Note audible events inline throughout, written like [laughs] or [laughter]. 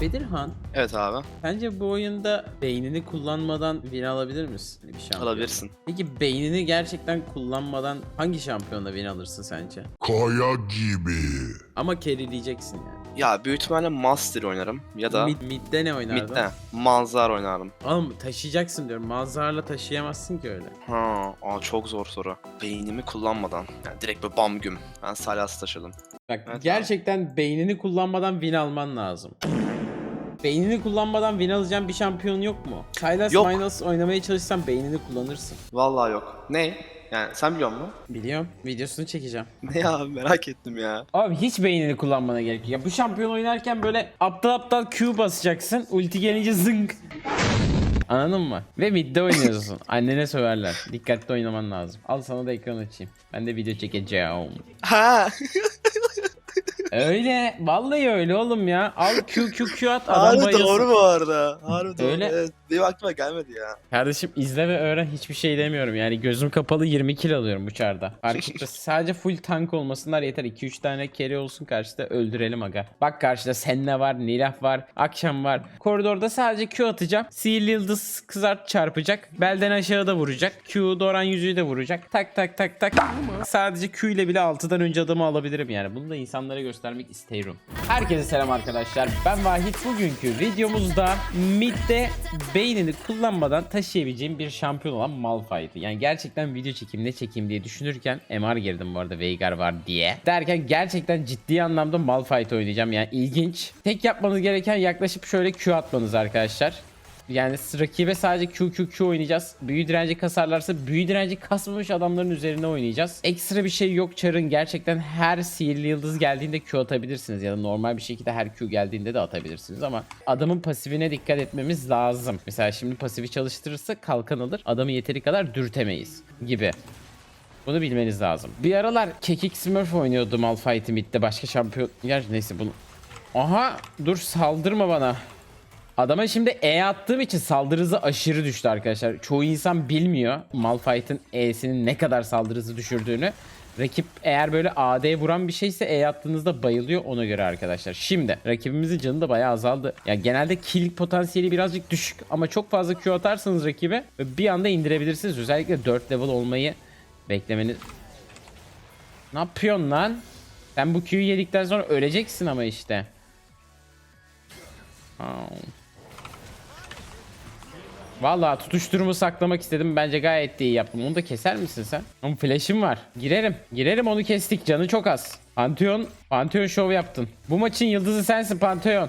Bedirhan, Evet abi. sence bu oyunda beynini kullanmadan win alabilir misin? Bir şampiyon. Alabilirsin. Peki beynini gerçekten kullanmadan hangi şampiyonda win alırsın sence? Kaya gibi. Ama carryleyeceksin yani. Ya büyük ihtimalle Master oynarım ya da Mid, midde ne oynardın? midde Manzar oynarım. Oğlum taşıyacaksın diyorum. Mazharla taşıyamazsın ki öyle. Ha, aa, çok zor soru. Beynimi kullanmadan. Yani direkt böyle bam güm. Ben Salas taşıdım. Bak Evet, gerçekten beynini kullanmadan win alman lazım. Beynini kullanmadan win alacağın bir şampiyon yok mu? Sylas Yok. Minus oynamaya çalışsan beynini kullanırsın. Vallahi yok. Ne? Yani sen biliyor musun? Biliyorum. Videosunu çekeceğim. [laughs] Ne ya merak ettim ya. Abi hiç beynini kullanmana gerek yok. Ya bu şampiyon oynarken böyle aptal aptal Q basacaksın. Ulti gelince zınk. Anladın mı? Ve midde oynuyorsun. [laughs] Annene söverler. Dikkatli oynaman lazım. Al sana da ekran açayım. Ben de video çekeceğim. Ha. [laughs] Öyle. Vallahi öyle oğlum ya. Al Q Q Q at adam Harbi bayılsın. doğru bu arada. Harbi doğru. Öyle. Evet, benim aklıma gelmedi ya. Kardeşim izle ve öğren hiçbir şey demiyorum. Yani gözüm kapalı 20 kill alıyorum. Fark etmez. [laughs] Sadece full tank olmasınlar yeter. 2-3 tane carry olsun karşıda öldürelim aga. Bak karşıda Senna var, Nilah var, Akşam var. Koridorda sadece Q atacağım. Sihirli yıldız kızart çarpacak. Belden aşağıda vuracak. Q Doran yüzüğü de vuracak. Tak tak tak tak. Sadece Q ile bile 6'dan önce adamı alabilirim yani. Bunu da insanlara göstermek isterim. Herkese selam arkadaşlar. Ben Vahit. Bugünkü videomuzda midde beynini kullanmadan taşıyabileceğim bir şampiyon olan Malphite'ı. Yani gerçekten video çekeyim ne çekeyim diye düşünürken MR girdim bu arada Veigar var diye. Derken gerçekten ciddi anlamda Malphite oynayacağım. Yani ilginç. Tek yapmanız gereken yaklaşıp şöyle Q atmanız arkadaşlar. Yani rakibe sadece QQQ oynayacağız. Büyü direnci kasarlarsa büyü direnci kasmamış adamların üzerine oynayacağız. Ekstra bir şey yok çarın. Gerçekten her sihirli yıldız geldiğinde Q atabilirsiniz. Ya da normal bir şekilde her Q geldiğinde de atabilirsiniz. Ama adamın pasifine dikkat etmemiz lazım. Mesela şimdi pasifi çalıştırırsa kalkan alır. Adamı yeteri kadar dürtemeyiz gibi. Bunu bilmeniz lazım. Bir aralar Kekik Smurf oynuyordu Malphite midde. Başka şampiyon... Yer neyse bunu... Aha dur saldırma bana. Adama şimdi E attığım için saldırı hızı aşırı düştü arkadaşlar. Çoğu insan bilmiyor Malphite'ın E'sinin ne kadar saldırı hızı düşürdüğünü. Rakip eğer böyle AD vuran bir şeyse E attığınızda bayılıyor ona göre arkadaşlar. Şimdi rakibimizin canı da bayağı azaldı. Yani genelde kill potansiyeli birazcık düşük ama çok fazla Q atarsanız rakibe bir anda indirebilirsiniz. Özellikle 4 level olmayı beklemeniz... Ne yapıyorsun lan? Sen bu Q'yu yedikten sonra öleceksin ama işte. Au. Vallahi tutuşturumu saklamak istedim. Bence gayet iyi yaptım. Onu da keser misin sen? Ama flash'im var. Girerim. Girerim onu kestik. Canı çok az. Pantheon, Pantheon şov yaptın. Bu maçın yıldızı sensin Pantheon.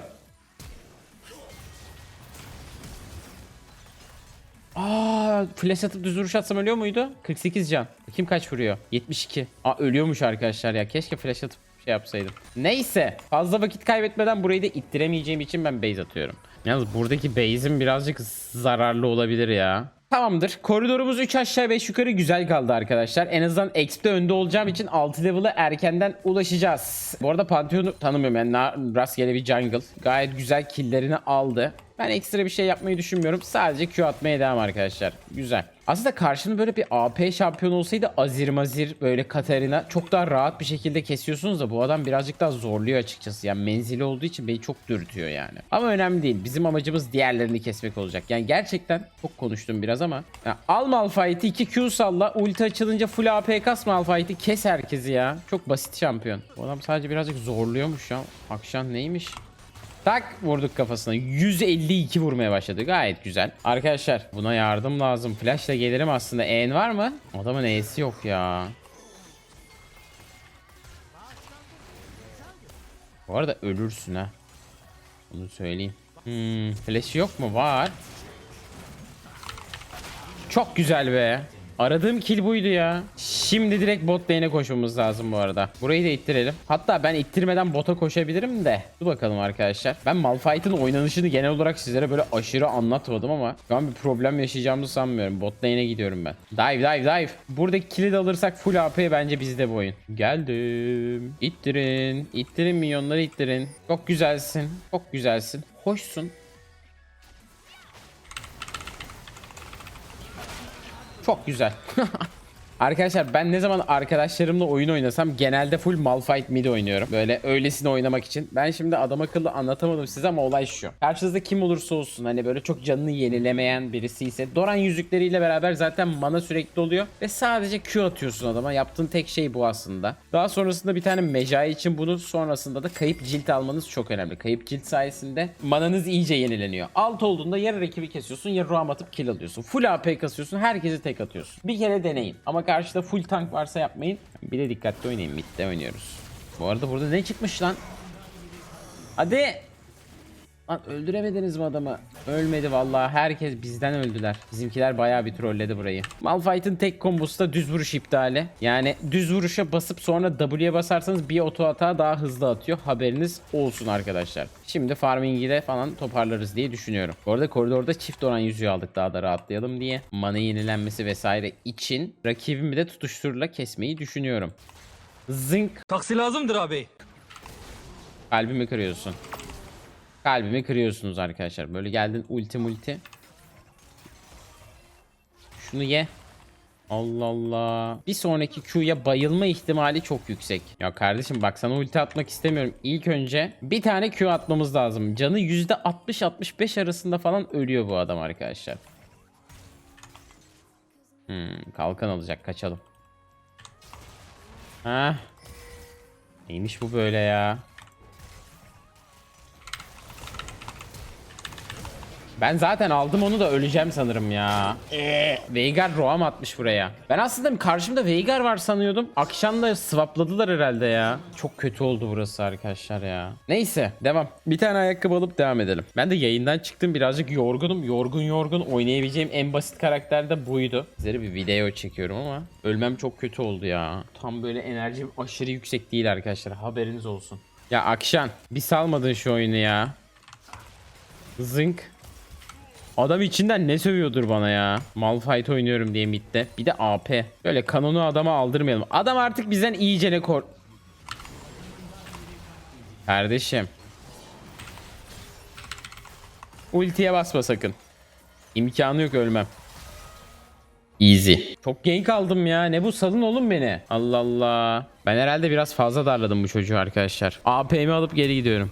Aa, flash atıp düz vuruş atsam ölüyor muydu? 48 can. Kim kaç vuruyor? 72. Aa ölüyormuş arkadaşlar ya. Keşke flash atıp şey yapsaydım. Neyse. Fazla vakit kaybetmeden burayı da ittiremeyeceğim için ben base atıyorum. Yalnız buradaki base'im birazcık zararlı olabilir ya. Tamamdır. Koridorumuz 3 aşağı 5 yukarı güzel kaldı arkadaşlar. En azından XP'de önde olacağım için 6 level'a erkenden ulaşacağız. Bu arada Pantheon'u tanımıyorum yani rastgele bir jungle. Gayet güzel killlerini aldı. Ben ekstra bir şey yapmayı düşünmüyorum. Sadece Q atmaya devam arkadaşlar. Güzel. Aslında karşında böyle bir AP şampiyon olsaydı Azir Mazir böyle Katarina çok daha rahat bir şekilde kesiyorsunuz da bu adam birazcık daha zorluyor açıkçası. Yani menzili olduğu için beni çok dürtüyor yani. Ama önemli değil. Bizim amacımız diğerlerini kesmek olacak. Yani gerçekten çok konuştum biraz ama. Ya, al Malphite'i 2 Q salla. Ulti açılınca full AP kas Malphite'i kes herkesi ya. Çok basit şampiyon. Bu adam sadece birazcık zorluyormuş ya. Akşam neymiş? Tak vurduk kafasına. 152 vurmaya başladı. Gayet güzel. Arkadaşlar buna yardım lazım. Flash'la gelirim aslında. En var mı? Adamın E'si yok ya. Bu arada ölürsün ha. Bunu söyleyeyim. Hmm, flash yok mu? Var. Çok güzel be. Aradığım kill buydu ya. Şimdi direkt bot lane'e koşmamız lazım bu arada. Burayı da ittirelim. Hatta ben ittirmeden bota koşabilirim de. Dur bakalım arkadaşlar. Ben Malphite'ın oynanışını genel olarak sizlere böyle aşırı anlatmadım ama şu an bir problem yaşayacağımızı sanmıyorum. Bot lane'e gidiyorum ben. Dive dive dive. Buradaki kill'i de alırsak full AP bence bizde bu oyun. Geldim. İttirin. İttirin minyonları ittirin. Çok güzelsin. Çok güzelsin. Hoşsun. Çok güzel. [laughs] Arkadaşlar ben ne zaman arkadaşlarımla oyun oynasam genelde full Malphite mid oynuyorum. Böyle öylesine oynamak için. Ben şimdi adam akıllı anlatamadım size ama olay şu. Karşınızda kim olursa olsun hani böyle çok canını yenilemeyen birisi ise Doran yüzükleriyle beraber zaten mana sürekli oluyor ve sadece Q atıyorsun adama. Yaptığın tek şey bu aslında. Daha sonrasında bir tane mecai için bunu sonrasında da kayıp cilt almanız çok önemli. Kayıp cilt sayesinde mananız iyice yenileniyor. Alt olduğunda ya rakibi kesiyorsun ya roam atıp kill alıyorsun. Full AP kasıyorsun herkesi tek atıyorsun. Bir kere deneyin. Ama karşıda full tank varsa yapmayın. Bir de dikkatli oynayın. Mid'de oynuyoruz. Bu arada burada ne çıkmış lan? Hadi. Lan öldüremediniz mi adamı? Ölmedi vallahi. Herkes bizden öldüler. Bizimkiler bayağı bir trolledi burayı. Malphite'ın tek kombosu da düz vuruş iptali. Yani düz vuruşa basıp sonra W'ye basarsanız bir oto hata daha hızlı atıyor. Haberiniz olsun arkadaşlar. Şimdi farming'i de falan toparlarız diye düşünüyorum. Bu arada koridorda çift oran yüzüğü aldık daha da rahatlayalım diye. Mana yenilenmesi vesaire için rakibimi de tutuşturla kesmeyi düşünüyorum. Zınk Taksi lazımdır abi. Kalbimi kırıyorsun. Kalbimi kırıyorsunuz arkadaşlar. Böyle geldin ulti multi. Şunu ye. Allah Allah. Bir sonraki Q'ya bayılma ihtimali çok yüksek. Ya kardeşim bak sana ulti atmak istemiyorum. İlk önce bir tane Q atmamız lazım. Canı %60-65 arasında falan ölüyor bu adam arkadaşlar. Hmm, kalkan alacak kaçalım. Ha. Neymiş bu böyle ya? Ben zaten aldım onu da öleceğim sanırım ya. Ee, Veigar roam atmış buraya. Ben aslında karşımda Veigar var sanıyordum. Akşamda swapladılar herhalde ya. Çok kötü oldu burası arkadaşlar ya. Neyse devam. Bir tane ayakkabı alıp devam edelim. Ben de yayından çıktım birazcık yorgunum. Yorgun yorgun oynayabileceğim en basit karakter de buydu. Sizlere bir video çekiyorum ama ölmem çok kötü oldu ya. Tam böyle enerjim aşırı yüksek değil arkadaşlar. Haberiniz olsun. Ya Akşan bir salmadın şu oyunu ya. Zınk. Adam içinden ne sövüyordur bana ya. Malphite oynuyorum diye midde. Bir de AP. Böyle kanonu adama aldırmayalım. Adam artık bizden iyice ne kor... Kardeşim. Ultiye basma sakın. İmkanı yok ölmem. Easy. Çok gank aldım ya. Ne bu salın oğlum beni. Allah Allah. Ben herhalde biraz fazla darladım bu çocuğu arkadaşlar. AP'mi alıp geri gidiyorum.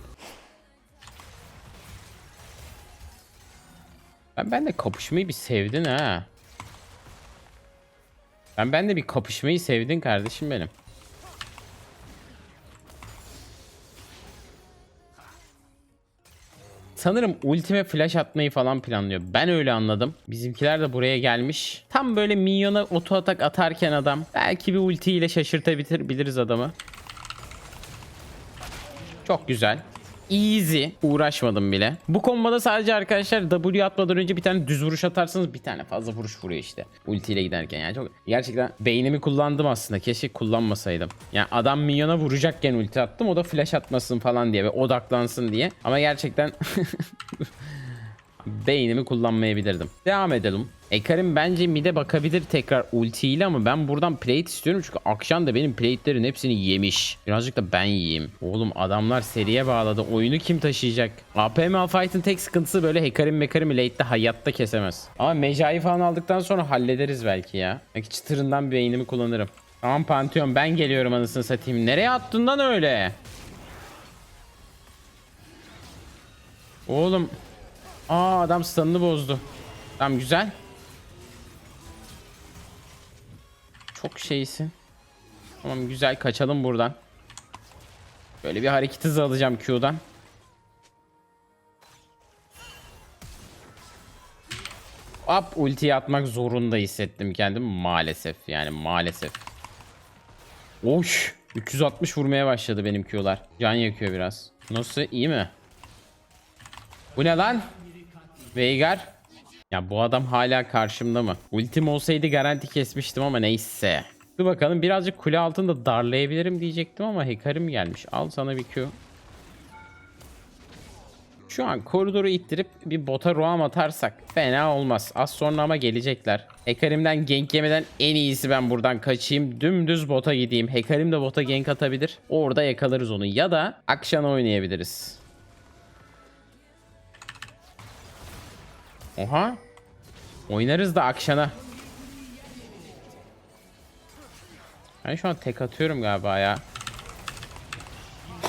Ben ben de kapışmayı bir sevdin ha. Ben ben de bir kapışmayı sevdin kardeşim benim. Sanırım ultime flash atmayı falan planlıyor. Ben öyle anladım. Bizimkiler de buraya gelmiş. Tam böyle minyona oto atak atarken adam belki bir ultiyle şaşırtabiliriz adamı. Çok güzel. Easy. Uğraşmadım bile. Bu komboda sadece arkadaşlar W atmadan önce bir tane düz vuruş atarsanız bir tane fazla vuruş vuruyor işte. Ultiyle giderken yani çok gerçekten beynimi kullandım aslında. Keşke kullanmasaydım. Yani adam minyona vuracakken ulti attım. O da flash atmasın falan diye ve odaklansın diye. Ama gerçekten [laughs] beynimi kullanmayabilirdim. Devam edelim. Ekarim bence mid'e bakabilir tekrar ultiyle ama ben buradan plate istiyorum çünkü Akşam da benim plate'lerin hepsini yemiş. Birazcık da ben yiyeyim. Oğlum adamlar seriye bağladı. Oyunu kim taşıyacak? AP Malphite'ın tek sıkıntısı böyle Hekarim Mekarim'i late'de hayatta kesemez. Ama Mecai falan aldıktan sonra hallederiz belki ya. Belki çıtırından beynimi kullanırım. Tamam Pantheon ben geliyorum anasını satayım. Nereye attın lan öyle? Oğlum. Aa adam stun'ını bozdu. Tamam güzel. Çok şeysin. Tamam güzel kaçalım buradan. Böyle bir hareket hızı alacağım Q'dan. Hop ultiyi atmak zorunda hissettim kendimi maalesef yani maalesef. Oş 360 vurmaya başladı benim Q'lar. Can yakıyor biraz. Nasıl iyi mi? Bu ne lan? Veigar. Ya bu adam hala karşımda mı? Ultim olsaydı garanti kesmiştim ama neyse. Dur bakalım birazcık kule altında darlayabilirim diyecektim ama Hekarim gelmiş. Al sana bir Q. Şu an koridoru ittirip bir bota roam atarsak fena olmaz. Az sonra ama gelecekler. Hekarim'den gank yemeden en iyisi ben buradan kaçayım. Dümdüz bota gideyim. Hekarim de bota gank atabilir. Orada yakalarız onu. Ya da Akşan'a oynayabiliriz. Oha. Oynarız da Akşan'a. Ben şu an tek atıyorum galiba ya.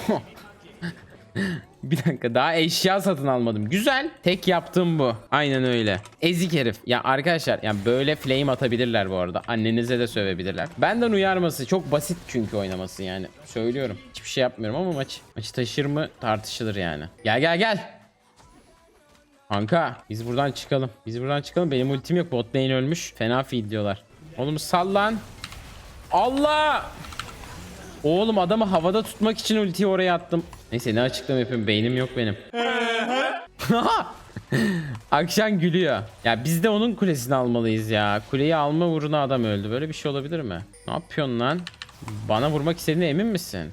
[laughs] Bir dakika daha eşya satın almadım. Güzel. Tek yaptığım bu. Aynen öyle. Ezik herif. Ya arkadaşlar yani böyle flame atabilirler bu arada. Annenize de sövebilirler. Benden uyarması çok basit çünkü oynaması yani. Söylüyorum. Hiçbir şey yapmıyorum ama maç. Maçı taşır mı tartışılır yani. Gel gel gel. Kanka biz buradan çıkalım. Biz buradan çıkalım. Benim ultim yok. Bot lane ölmüş. Fena feed diyorlar. Oğlum sallan. Allah! Oğlum adamı havada tutmak için ultiyi oraya attım. Neyse ne açıklama yapayım beynim yok benim. [laughs] Akşam gülüyor. Ya biz de onun kulesini almalıyız ya. Kuleyi alma uğruna adam öldü. Böyle bir şey olabilir mi? Ne yapıyorsun lan? Bana vurmak istediğine emin misin?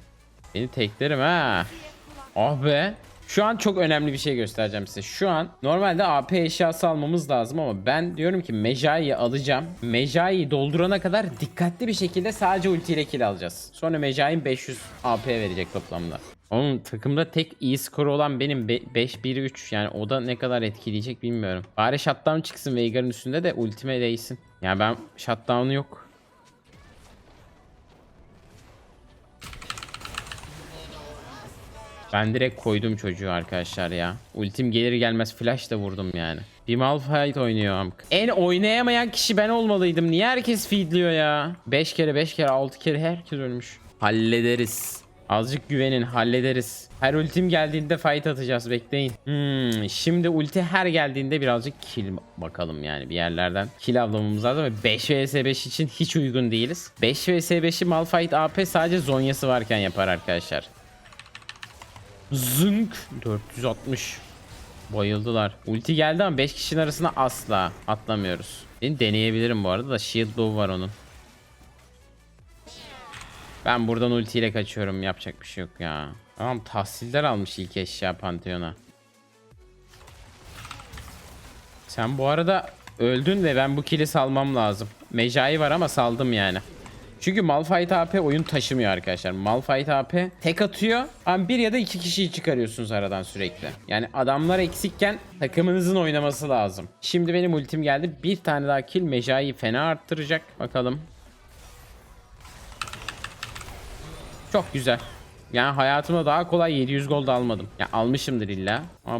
Beni teklerim ha. Ah be. Şu an çok önemli bir şey göstereceğim size. Şu an normalde AP eşyası almamız lazım ama ben diyorum ki Mejai'yi alacağım. Mejai'yi doldurana kadar dikkatli bir şekilde sadece ultiyle kill alacağız. Sonra Mejai'nin 500 AP verecek toplamda. Onun takımda tek iyi skoru olan benim 5-1-3 yani o da ne kadar etkileyecek bilmiyorum. Bari shutdown çıksın Veigar'ın üstünde de ultime değsin. Yani ben shutdown'u yok. Ben direkt koydum çocuğu arkadaşlar ya. Ultim gelir gelmez flash da vurdum yani. Bir Malphite oynuyor amk. En oynayamayan kişi ben olmalıydım. Niye herkes feedliyor ya? 5 kere 5 kere 6 kere herkes ölmüş. Hallederiz. Azıcık güvenin hallederiz. Her ultim geldiğinde fight atacağız bekleyin. Hmm, şimdi ulti her geldiğinde birazcık kill bakalım yani bir yerlerden. Kill avlamamız lazım ve 5 vs 5 için hiç uygun değiliz. 5 vs 5'i Malphite AP sadece Zonya'sı varken yapar arkadaşlar. Zınk 460 Bayıldılar. Ulti geldi ama 5 kişinin arasına asla atlamıyoruz. Ben deneyebilirim bu arada da shield bow var onun. Ben buradan ultiyle kaçıyorum. Yapacak bir şey yok ya. Tamam tahsiller almış ilk eşya Pantheon'a. Sen bu arada öldün ve ben bu kili salmam lazım. Mecai var ama saldım yani. Çünkü Malphite AP oyun taşımıyor arkadaşlar. Malphite AP tek atıyor ama bir ya da iki kişiyi çıkarıyorsunuz aradan sürekli. Yani adamlar eksikken takımınızın oynaması lazım. Şimdi benim ultim geldi. Bir tane daha kill Mejai'yi fena arttıracak. Bakalım. Çok güzel. Yani hayatımda daha kolay 700 gold almadım. Ya almışımdır illa. Ama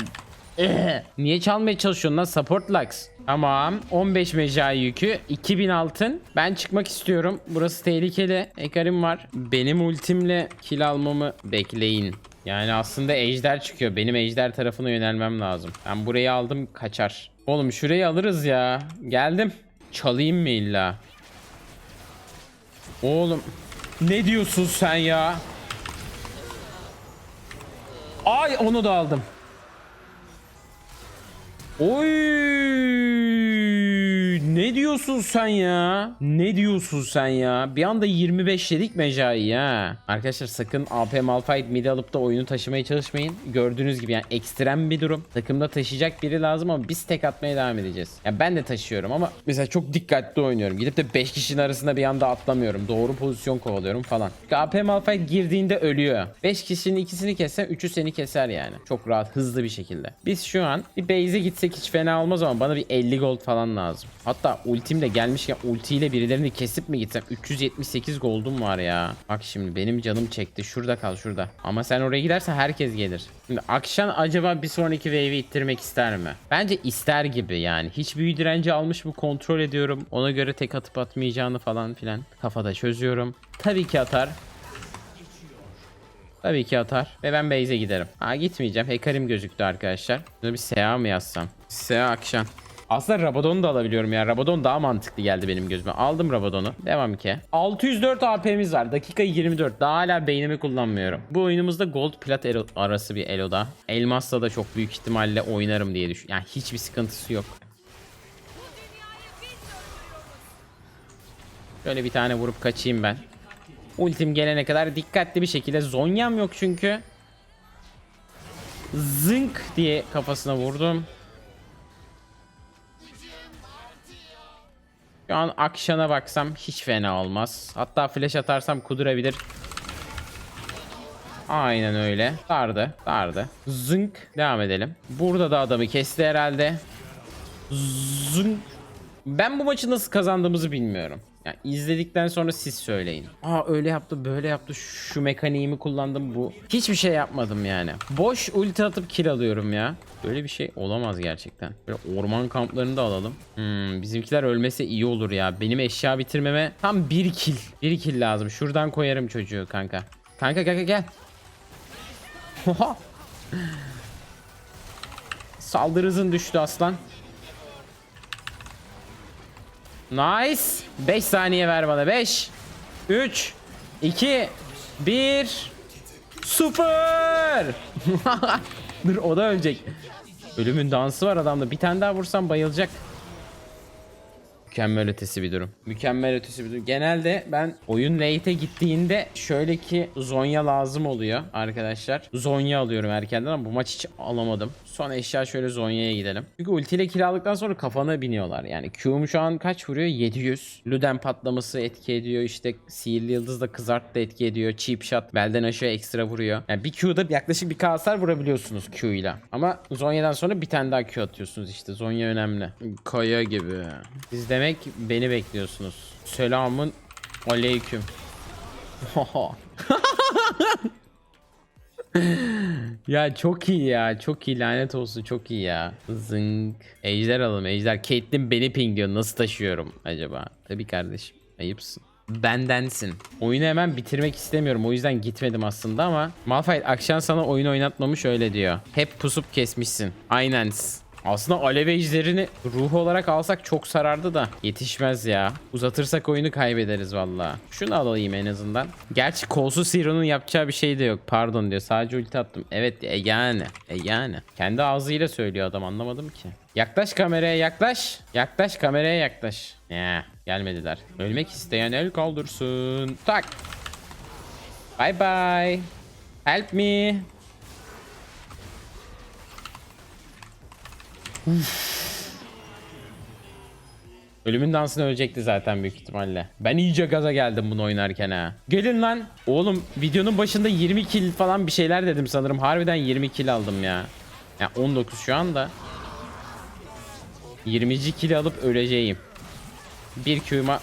Eh, Niye çalmaya çalışıyorsun lan? Support lux? Tamam. 15 mecai yükü. 2000 altın. Ben çıkmak istiyorum. Burası tehlikeli. Ekarim var. Benim ultimle kill almamı bekleyin. Yani aslında ejder çıkıyor. Benim ejder tarafına yönelmem lazım. Ben burayı aldım kaçar. Oğlum şurayı alırız ya. Geldim. Çalayım mı illa? Oğlum Ne diyorsun sen ya? Ay onu da aldım Oy! Ne diyorsun sen ya? Ne diyorsun sen ya? Bir anda 25 dedik Mecai ya. Arkadaşlar sakın AP Malphite mid alıp da oyunu taşımaya çalışmayın. Gördüğünüz gibi yani ekstrem bir durum. Takımda taşıyacak biri lazım ama biz tek atmaya devam edeceğiz. Ya ben de taşıyorum ama mesela çok dikkatli oynuyorum. Gidip de 5 kişinin arasında bir anda atlamıyorum. Doğru pozisyon kovalıyorum falan. Çünkü AP Malphite girdiğinde ölüyor. 5 kişinin ikisini kessen 3'ü seni keser yani. Çok rahat hızlı bir şekilde. Biz şu an bir base'e gitsek hiç fena olmaz ama bana bir 50 gold falan lazım. Hatta ultimle gelmişken ultiyle birilerini kesip mi gitsem 378 gold'um var ya. Bak şimdi benim canım çekti. Şurada kal şurada. Ama sen oraya gidersen herkes gelir. Şimdi Akşan acaba bir sonraki wave'i ittirmek ister mi? Bence ister gibi yani. Hiç büyü direnci almış mı kontrol ediyorum. Ona göre tek atıp atmayacağını falan filan kafada çözüyorum. Tabii ki atar. Tabii ki atar. Ve ben base'e giderim. Ha gitmeyeceğim. Hekarim gözüktü arkadaşlar. Bunu bir SEA mı yazsam? SEA akşam. Aslında Rabadon'u da alabiliyorum ya. Rabadon daha mantıklı geldi benim gözüme. Aldım Rabadon'u. Devam ki. 604 AP'miz var. Dakika 24. Daha hala beynimi kullanmıyorum. Bu oyunumuzda Gold Plat arası bir Elo'da. Elmas'la da çok büyük ihtimalle oynarım diye düşün. Yani hiçbir sıkıntısı yok. Şöyle bir tane vurup kaçayım ben. Ultim gelene kadar dikkatli bir şekilde Zonya'm yok çünkü. Zınk diye kafasına vurdum. Şu an Akşan'a baksam hiç fena olmaz. Hatta flash atarsam kudurabilir. Aynen öyle. Dardı. Dardı. Zınk. Devam edelim. Burada da adamı kesti herhalde. Zınk. Ben bu maçı nasıl kazandığımızı bilmiyorum. Yani izledikten sonra siz söyleyin. Aa öyle yaptı böyle yaptı şu mekaniğimi kullandım bu. Hiçbir şey yapmadım yani. Boş ulti atıp kill alıyorum ya. Böyle bir şey olamaz gerçekten. Böyle orman kamplarını da alalım. Hmm, bizimkiler ölmese iyi olur ya. Benim eşya bitirmeme tam bir kill. Bir kill lazım. Şuradan koyarım çocuğu kanka. Kanka kanka gel. Oha. Saldırı hızın düştü aslan. Nice. 5 saniye ver bana. 5 3 2 1 Süper. Dur o da ölecek. Ölümün dansı var adamda. Bir tane daha vursam bayılacak. Mükemmel ötesi bir durum. Mükemmel ötesi bir durum. Genelde ben oyun late'e gittiğinde şöyle ki Zonya lazım oluyor arkadaşlar. Zonya alıyorum erkenden ama bu maç hiç alamadım. Son eşya şöyle Zonya'ya gidelim. Çünkü ultiyle kiralıktan sonra kafana biniyorlar. Yani Q'um şu an kaç vuruyor? 700. Luden patlaması etki ediyor. İşte sihirli yıldız da kızart da etki ediyor. Cheap shot belden aşağı ekstra vuruyor. Yani bir Q'da yaklaşık bir K vurabiliyorsunuz Q ile. Ama Zonya'dan sonra bir tane daha Q atıyorsunuz işte. Zonya önemli. Kaya gibi. Siz demek beni bekliyorsunuz. Selamın aleyküm. [laughs] ya çok iyi ya. Çok iyi lanet olsun çok iyi ya. Zınk. Ejder alalım ejder. Caitlyn beni pingliyor. Nasıl taşıyorum acaba? Tabii kardeşim. Ayıpsın. Bendensin. Oyunu hemen bitirmek istemiyorum. O yüzden gitmedim aslında ama Malphite akşam sana oyun oynatmamış öyle diyor. Hep pusup kesmişsin. Aynen. Aslında alev ejderini ruh olarak alsak çok sarardı da yetişmez ya. Uzatırsak oyunu kaybederiz valla. Şunu alayım en azından. Gerçi kolsuz Hero'nun yapacağı bir şey de yok. Pardon diyor. Sadece ulti attım. Evet e yani. E yani. Kendi ağzıyla söylüyor adam anlamadım ki. Yaklaş kameraya yaklaş. Yaklaş kameraya yaklaş. Ya gelmediler. Ölmek isteyen el kaldırsın. Tak. Bye bye. Help me. Ölümün dansını ölecekti zaten büyük ihtimalle. Ben iyice gaza geldim bunu oynarken ha. Gelin lan. Oğlum videonun başında 20 kill falan bir şeyler dedim sanırım. Harbiden 20 kill aldım ya. Ya 19 şu anda. 20. kill alıp öleceğim. Bir Q'ma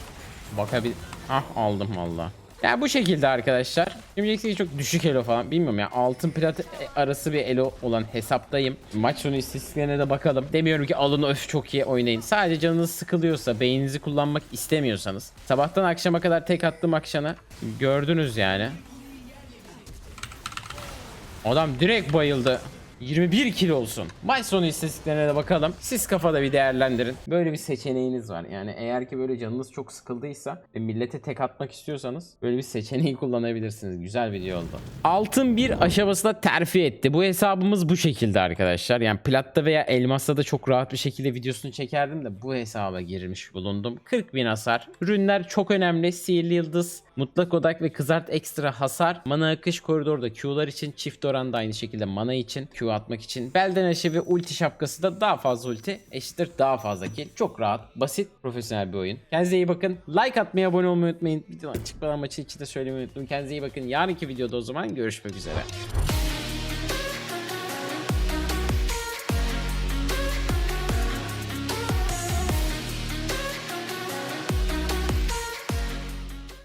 bakabil... Ah aldım valla. Ya bu şekilde arkadaşlar. Şimdi diyeceksiniz ki çok düşük elo falan. Bilmiyorum ya. Altın plat arası bir elo olan hesaptayım. Maç sonu istatistiklerine de bakalım. Demiyorum ki alın öf çok iyi oynayın. Sadece canınız sıkılıyorsa, beyninizi kullanmak istemiyorsanız. Sabahtan akşama kadar tek attım akşana. Gördünüz yani. Adam direkt bayıldı. 21 kilo olsun. Maç sonu istatistiklerine de bakalım. Siz kafada bir değerlendirin. Böyle bir seçeneğiniz var. Yani eğer ki böyle canınız çok sıkıldıysa ve millete tek atmak istiyorsanız böyle bir seçeneği kullanabilirsiniz. Güzel video oldu. Altın bir aşamasına terfi etti. Bu hesabımız bu şekilde arkadaşlar. Yani platta veya elmasta da çok rahat bir şekilde videosunu çekerdim de bu hesaba girmiş bulundum. 40 bin hasar. Ürünler çok önemli. Sihirli yıldız, mutlak odak ve kızart ekstra hasar. Mana akış koridorda Q'lar için çift oranda aynı şekilde mana için Q atmak için. Belden aşı ve ulti şapkası da daha fazla ulti eşittir daha fazla kill. Çok rahat, basit, profesyonel bir oyun. Kendinize iyi bakın. Like atmayı, abone olmayı unutmayın. Videodan çıkmadan maçı içi de söylemeyi unutmayın. Kendinize iyi bakın. Yarınki videoda o zaman görüşmek üzere.